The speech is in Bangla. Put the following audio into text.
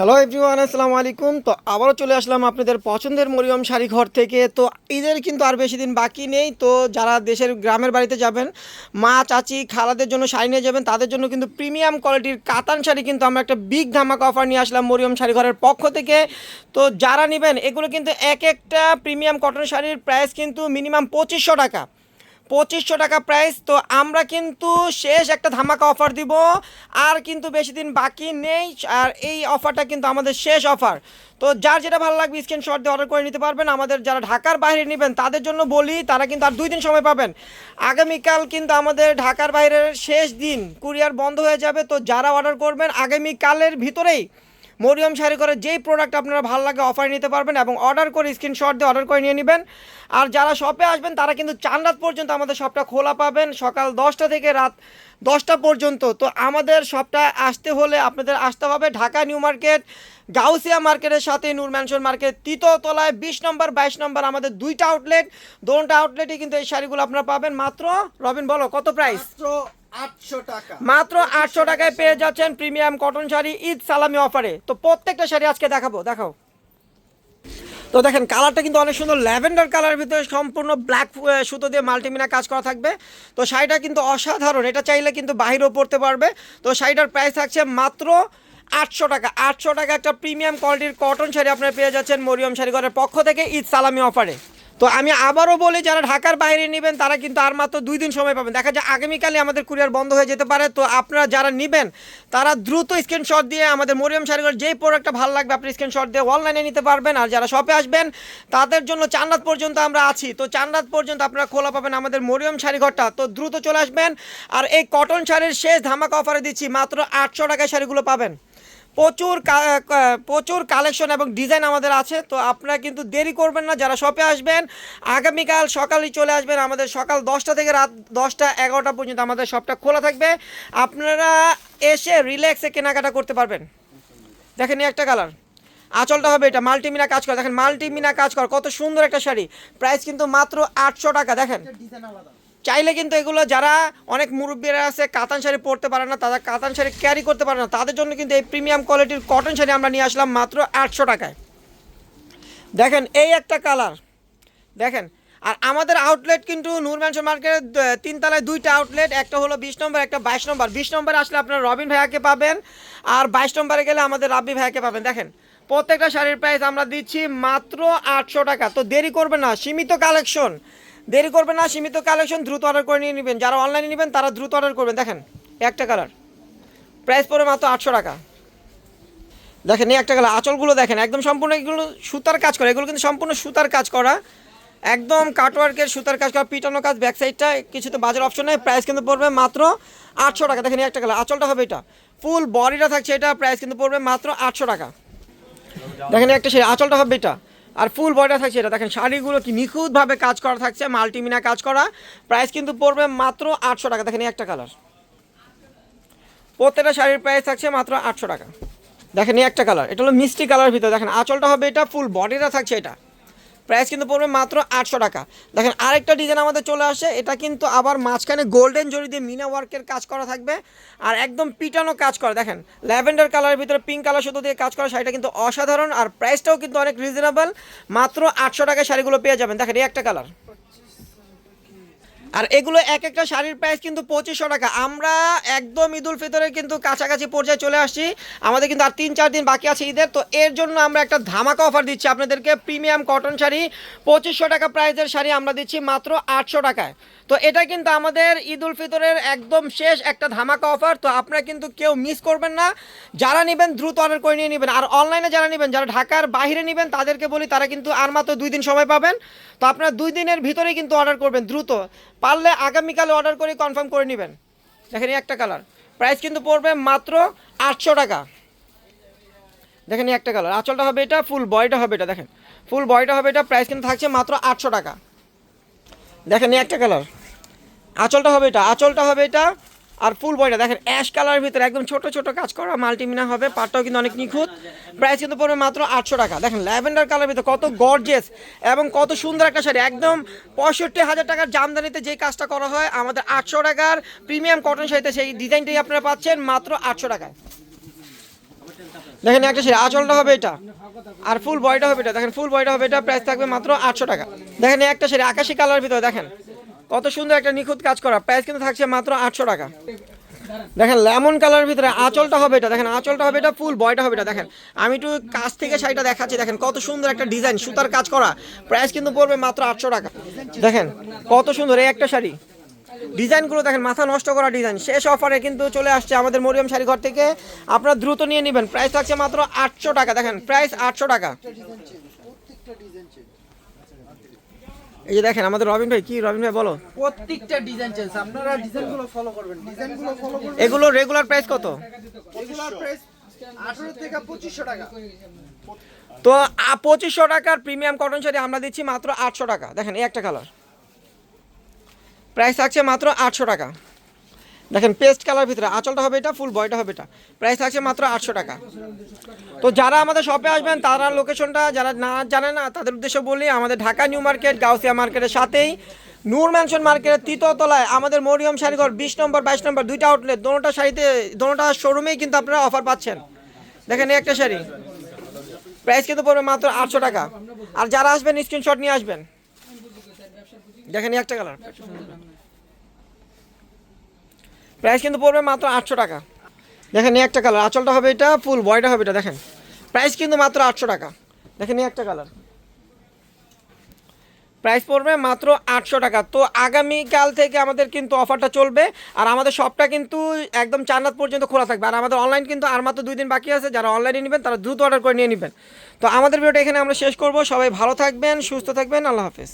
হ্যালো এভরিওয়ান আসসালামু আলাইকুম। তো আবারও চলে আসলাম আপনাদের পছন্দের মরিয়ম শাড়ি ঘর থেকে। তো ঈদের কিন্তু আর বেশি দিন বাকি নেই। তো যারা দেশের গ্রামের বাড়িতে যাবেন, মা, চাচি, খালাদের জন্য শাড়ি নিয়ে যাবেন, তাদের জন্য কিন্তু প্রিমিয়াম কোয়ালিটির কাতান শাড়ি কিন্তু আমরা একটা বিগ ধামাকা অফার নিয়ে আসলাম মরিয়ম শাড়ি ঘরের পক্ষ থেকে। তো যারা নেবেন, এগুলো কিন্তু এক একটা প্রিমিয়াম কটন শাড়ির প্রাইস কিন্তু মিনিমাম পঁচিশশো টাকা। পঁচিশশো টাকা প্রাইস তো আমরা কিন্তু শেষ একটা ধামাকা অফার দিব। আর কিন্তু বেশি দিন বাকি নেই, আর এই অফারটা কিন্তু আমাদের শেষ অফার তো যার যেটা ভালো লাগবে স্ক্রিনশট দিয়ে অর্ডার করে নিতে পারবেন। আমাদের যারা ঢাকার বাইরে নেবেন, তাদের জন্য বলি, তারা কিন্তু আর দুই দিন সময় পাবেন। আগামীকাল কিন্তু আমাদের ঢাকার বাইরের শেষ দিন কুরিয়ার বন্ধ হয়ে যাবে। তো যারা অর্ডার করবেন, আগামীকালের ভিতরেই মরিয়ম শাড়ি করে যেই প্রোডাক্ট আপনারা ভালো লাগে অফার নিতে পারবেন এবং অর্ডার করে স্ক্রিনশট দিয়ে অর্ডার করে নিয়ে নেবেন। আর যারা শপে আসবেন, তারা কিন্তু চান রাত পর্যন্ত আমাদের শপটা খোলা পাবেন, সকাল দশটা থেকে রাত দশটা পর্যন্ত। তো আমাদের শপটা আসতে হলে আপনাদের আসতে হবে ঢাকা নিউ মার্কেট, গাউসিয়া মার্কেটের সাথে নূর ম্যানশন মার্কেট তৃতীয়তলায় বিশ নম্বর, বাইশ নম্বর, আমাদের দুইটা আউটলেট দোনটা আউটলেটে কিন্তু এই শাড়িগুলো আপনারা পাবেন। মাত্র, রবিন বলো, কত প্রাইস মাত্র আটশো টাকায় পেয়ে যাচ্ছেন প্রিমিয়াম কটন শাড়ি, ঈদ সালামি অফারে। তো প্রত্যেকটা শাড়ি আজকে দেখাবো, দেখাও। তো দেখেন, কালারটা কিন্তু অনেক সুন্দর। ল্যাভেন্ডার কালারের ভিতরে সম্পূর্ণ ব্ল্যাক সুতো দিয়ে মাল্টিমিনা কাজ করা থাকবে। তো শাড়িটা কিন্তু অসাধারণ। এটা চাইলে কিন্তু বাহিরেও পড়তে পারবে। তো শাড়িটার প্রাইস থাকছে মাত্র আটশো টাকা। আটশো টাকা একটা প্রিমিয়াম কোয়ালিটির কটন শাড়ি আপনারা পেয়ে যাচ্ছেন মরিয়ম শাড়িঘরের পক্ষ থেকে ঈদ সালামি অফারে। তো আমি আবারও বলি, যারা ঢাকার বাইরে নেবেন, তারা কিন্তু আর মাত্র দুই দিন সময় পাবেন। দেখা যায় আগামীকালে আমাদের কুরিয়ার বন্ধ হয়ে যেতে পারে। তো আপনারা যারা নেবেন, তারা দ্রুত স্ক্রিনশট দিয়ে আমাদের মরিয়ম শাড়িঘর যেই প্রোডাক্টটা ভালো লাগবে, আপনি স্ক্রিনশট দিয়ে অনলাইনে নিতে পারবেন। আর যারা শপে আসবেন, তাদের জন্য চান্নাত পর্যন্ত আমরা আছি। তো চান্নাত পর্যন্ত আপনারা খোলা পাবেন আমাদের মরিয়ম শাড়িঘরটা তো দ্রুত চলে আসবেন। আর এই কটন শাড়ির শেষ ধামাকা অফারে দিচ্ছি, মাত্র আটশো টাকায় শাড়িগুলো পাবেন। প্রচুর প্রচুর কালেকশন এবং ডিজাইন আমাদের আছে, তো আপনারা কিন্তু দেরি করবেন না, যারা শপে আসবেন, আগামীকাল সকালেই চলে আসবেন, আমাদের সকাল দশটা থেকে রাত দশটা এগারোটা পর্যন্ত আমাদের শপটা খোলা থাকবে, আপনারা এসে রিল্যাক্সে কেনাকাটা করতে পারবেন। দেখেন একটা কালার আঁচলটা হবে এটা মাল্টিমিনা কাজ করা, দেখেন মাল্টিমিনা কাজ কর, কত সুন্দর একটা শাড়ি প্রাইস কিন্তু মাত্র আটশো টাকা, দেখেন। চাইলে কিন্তু এগুলো যারা অনেক মুরব্বীরা আছে, কাতান শাড়ি পরতে পারে না, তারা কাতান শাড়ি ক্যারি করতে পারে না। তাদের জন্য কিন্তু এই প্রিমিয়াম কোয়ালিটির কটন শাড়ি আমরা নিয়ে আসলাম মাত্র আটশো টাকায়। দেখেন, এই একটা কালার দেখেন, আর আমাদের আউটলেট কিন্তু নূর ম্যানশন মার্কেটের তিনতলায় দুইটা আউটলেট একটা হলো বিশ নম্বর, একটা বাইশ নম্বর। বিশ নম্বরে আসলে আপনারা রবিন ভাইয়াকে পাবেন, আর বাইশ নম্বরে গেলে আমাদের রাব্বি ভাইয়াকে পাবেন। দেখেন, প্রত্যেকটা শাড়ির প্রাইস আমরা দিচ্ছি মাত্র আটশো টাকা। তো দেরি করবে না, সীমিত কালেকশন দেরি করবে না, সীমিত কালেকশন দ্রুত অর্ডার করে নিয়ে নেবেন। যারা অনলাইনে নেবেন, তারা দ্রুত অর্ডার করবেন। দেখেন, একটা কালার প্রাইস পড়বে মাত্র আটশো টাকা। দেখেন, এই একটা কালার আঁচলগুলো দেখেন, একদম সম্পূর্ণ এগুলো সুতার কাজ করা। এগুলো কিন্তু সম্পূর্ণ সুতার কাজ করা। একদম কাটওয়ার্কের সুতার কাজ করা, পিটানো কাজ ব্যাক সাইডটা কিছু তো বাজার অপশন নেই। প্রাইস কিন্তু পড়বে মাত্র আটশো টাকা। দেখেন, এই একটা কালার আঁচলটা হবে এটা। ফুল বডিটা থাকছে এটা প্রাইস কিন্তু পড়বে মাত্র আটশো টাকা। দেখেন একটা শাড়ি আঁচলটা হবে এটা। আর ফুল বডিটা থাকছে এটা। দেখেন, শাড়িগুলো কি নিখুঁতভাবে কাজ করা থাকছে মাল্টিমিনা কাজ করা। প্রাইস কিন্তু পড়বে মাত্র আটশো টাকা। দেখেন একটা কালার প্রত্যেকটা শাড়ির প্রাইস থাকছে মাত্র আটশো টাকা। দেখেন একটা কালার এটা হলো মিষ্টি কালার ভিতরে। দেখেন, আঁচলটা হবে এটা ফুল বডিটা থাকছে এটা। প্রাইস কিন্তু পড়বে মাত্র আটশো টাকা। দেখেন, আরেকটা ডিজাইন আমাদের চলে আসে। এটা কিন্তু আবার মাঝখানে গোল্ডেন জরি দিয়ে মিনা ওয়ার্কের কাজ করা থাকবে। আর একদম পিটানো কাজ করে। দেখেন, ল্যাভেন্ডার কালারের ভিতরে পিঙ্ক কালার সুতো দিয়ে কাজ করা শাড়িটা কিন্তু অসাধারণ। আর প্রাইসটাও কিন্তু অনেক রিজনেবল মাত্র আটশো টাকায় শাড়িগুলো পেয়ে যাবেন। দেখেন, এই একটা কালার আর এগুলো এক একটা শাড়ির প্রাইস কিন্তু পঁচিশশো টাকা। আমরা একদম ঈদুল ফিতরের কিন্তু কাছাকাছি পর্যায়ে চলে আসছি। আমাদের কিন্তু আর তিন চার দিন বাকি আছে ঈদের। তো এর জন্য আমরা একটা ধামাকা অফার দিচ্ছি আপনাদেরকে। প্রিমিয়াম কটন শাড়ি, পঁচিশশো টাকা প্রাইসের শাড়ি আমরা দিচ্ছি মাত্র আটশো টাকায়। তো এটা কিন্তু আমাদের ঈদুল ফিতরের একদম শেষ একটা ধামাকা অফার তো আপনারা কিন্তু কেউ মিস করবেন না। যারা নেবেন দ্রুত অর্ডার করে নিয়ে নেবেন। আর অনলাইনে যারা নেবেন, যারা ঢাকার বাইরে নেবেন, তাদেরকে বলি তারা কিন্তু আর মাত্র দুই দিন সময় পাবেন। তো আপনারা দুই দিনের ভিতরেই কিন্তু অর্ডার করবেন দ্রুত। পারলে আগামীকাল অর্ডার করে কনফার্ম করে নেবেন। দেখেন একটা কালার প্রাইস কিন্তু পড়বে মাত্র আটশো টাকা। দেখেন একটা কালার আঁচলটা হবে এটা ফুল বয়টা হবে এটা, দেখেন। ফুল বয়টা হবে এটা প্রাইস কিন্তু থাকছে মাত্র আটশো টাকা। দেখেন একটা কালার আঁচলটা হবে এটা, আঁচলটা হবে এটা আর ফুল বয়টা দেখেন অ্যাশ কালারের ভিতরে একদম ছোট ছোট কাজ করা মাল্টিমিনা হবে, পাটটাও কিন্তু অনেক নিখুঁত। প্রাইস কিন্তু পড়বে মাত্র আটশো টাকা। দেখেন ল্যাভেন্ডার কালার ভিতরে কত গর্জেস এবং কত সুন্দর একটা শাড়ি। একদম পঁয়ষট্টি হাজার টাকার জামদানিতে যে কাজটা করা হয়, আমাদের আটশো টাকার প্রিমিয়াম কটন শাড়িতে সেই ডিজাইনটাই আপনারা পাচ্ছেন মাত্র আটশো টাকায়। দেখেন একটা শাড়ি, আঁচলটা হবে এটা। আর ফুল বয়টা হবে এটা। দেখেন ফুল বয়টা হবে এটা প্রাইস থাকবে মাত্র আটশো টাকা। দেখেন একটা শাড়ি, আকাশি কালার ভিতরে দেখেন। কত সুন্দর একটা নিখুঁত কাজ করা। প্রাইস কিন্তু থাকছে মাত্র আটশো টাকা। দেখেন লেমন কালার ভিতরে আঁচলটা হবে এটা। দেখেন, আঁচলটা হবে এটা ফুল বয়টা হবে এটা। দেখেন, আমি একটু কাছ থেকে শাড়িটা দেখাচ্ছি। দেখেন, কত সুন্দর একটা ডিজাইন সুতার কাজ করা। প্রাইস কিন্তু পড়বে মাত্র আটশো টাকা। দেখেন, কত সুন্দর এই একটা শাড়ি। ডিজাইনগুলো দেখেন, মাথা নষ্ট করা ডিজাইন শেষ অফারে কিন্তু চলে আসছে আমাদের মরিয়ম শাড়ি ঘর থেকে। আপনারা দ্রুত নিয়ে নেবেন। প্রাইস থাকছে মাত্র আটশো টাকা। দেখেন প্রাইস আটশো টাকা প্রত্যেকটা ডিজাইন চেঞ্জ এই যে দেখেন আমাদের রবিন ভাই কি রবিন ভাই বলো? প্রত্যেকটা ডিজাইন চেঞ্জ আপনারা ডিজাইনগুলো ফলো করবেন। ডিজাইনগুলো ফলো করবেন। এগুলো রেগুলার প্রাইস কত? রেগুলার প্রাইস 18 থেকে 2500 টাকা। তো পঁচিশশো টাকার প্রিমিয়াম কটন শাড়ি আমরা দিচ্ছি মাত্র আটশো টাকা। দেখেন এই একটা কালার প্রাইস থাকছে মাত্র আটশো টাকা। দেখেন পেস্ট কালার ভিতরে, আঁচলটা হবে এটা ফুল বয়টা হবে এটা। প্রাইস থাকছে মাত্র আটশো টাকা। তো যারা আমাদের শপে আসবেন, তারা লোকেশনটা যারা না জানে না, তাদের উদ্দেশ্যে বলি, আমাদের ঢাকা নিউ মার্কেট গাউসিয়া মার্কেটের সাথেই নূর ম্যানশন মার্কেটের তৃতীয় তলায় আমাদের মরিয়ম শাড়িঘর, বিশ নম্বর, বাইশ নম্বর, দুইটা আউটলেট দোনোটা শাড়িতে, দোনোটা শোরুমেই কিন্তু আপনারা অফার পাচ্ছেন। দেখেন, এই একটা শাড়ি। প্রাইস কিন্তু পড়বে মাত্র আটশো টাকা। আর যারা আসবেন স্ক্রিনশট নিয়ে আসবেন। দেখেন একটা কালার প্রাইস কিন্তু পড়বে মাত্র আটশো টাকা। দেখেন এই একটা কালার। আঁচলটা হবে এটা, ফুল বয়টা হবে এটা, দেখেন। প্রাইস কিন্তু মাত্র আটশো টাকা। দেখেন এই একটা কালার। প্রাইস পড়বে মাত্র আটশো টাকা। তো আগামীকাল থেকে আমাদের কিন্তু অফারটা চলবে আর আমাদের শপটা কিন্তু একদম চার পর্যন্ত খোলা থাকবে। আর আমাদের অনলাইন কিন্তু আর মাত্র দুই দিন বাকি আছে। যারা অনলাইনে নেবেন, তারা দ্রুত অর্ডার করে নিয়ে নেবেন। তো আমাদের ভিডিওটা এখানে আমরা শেষ করব। সবাই ভালো থাকবেন, সুস্থ থাকবেন। আল্লাহ হাফেজ।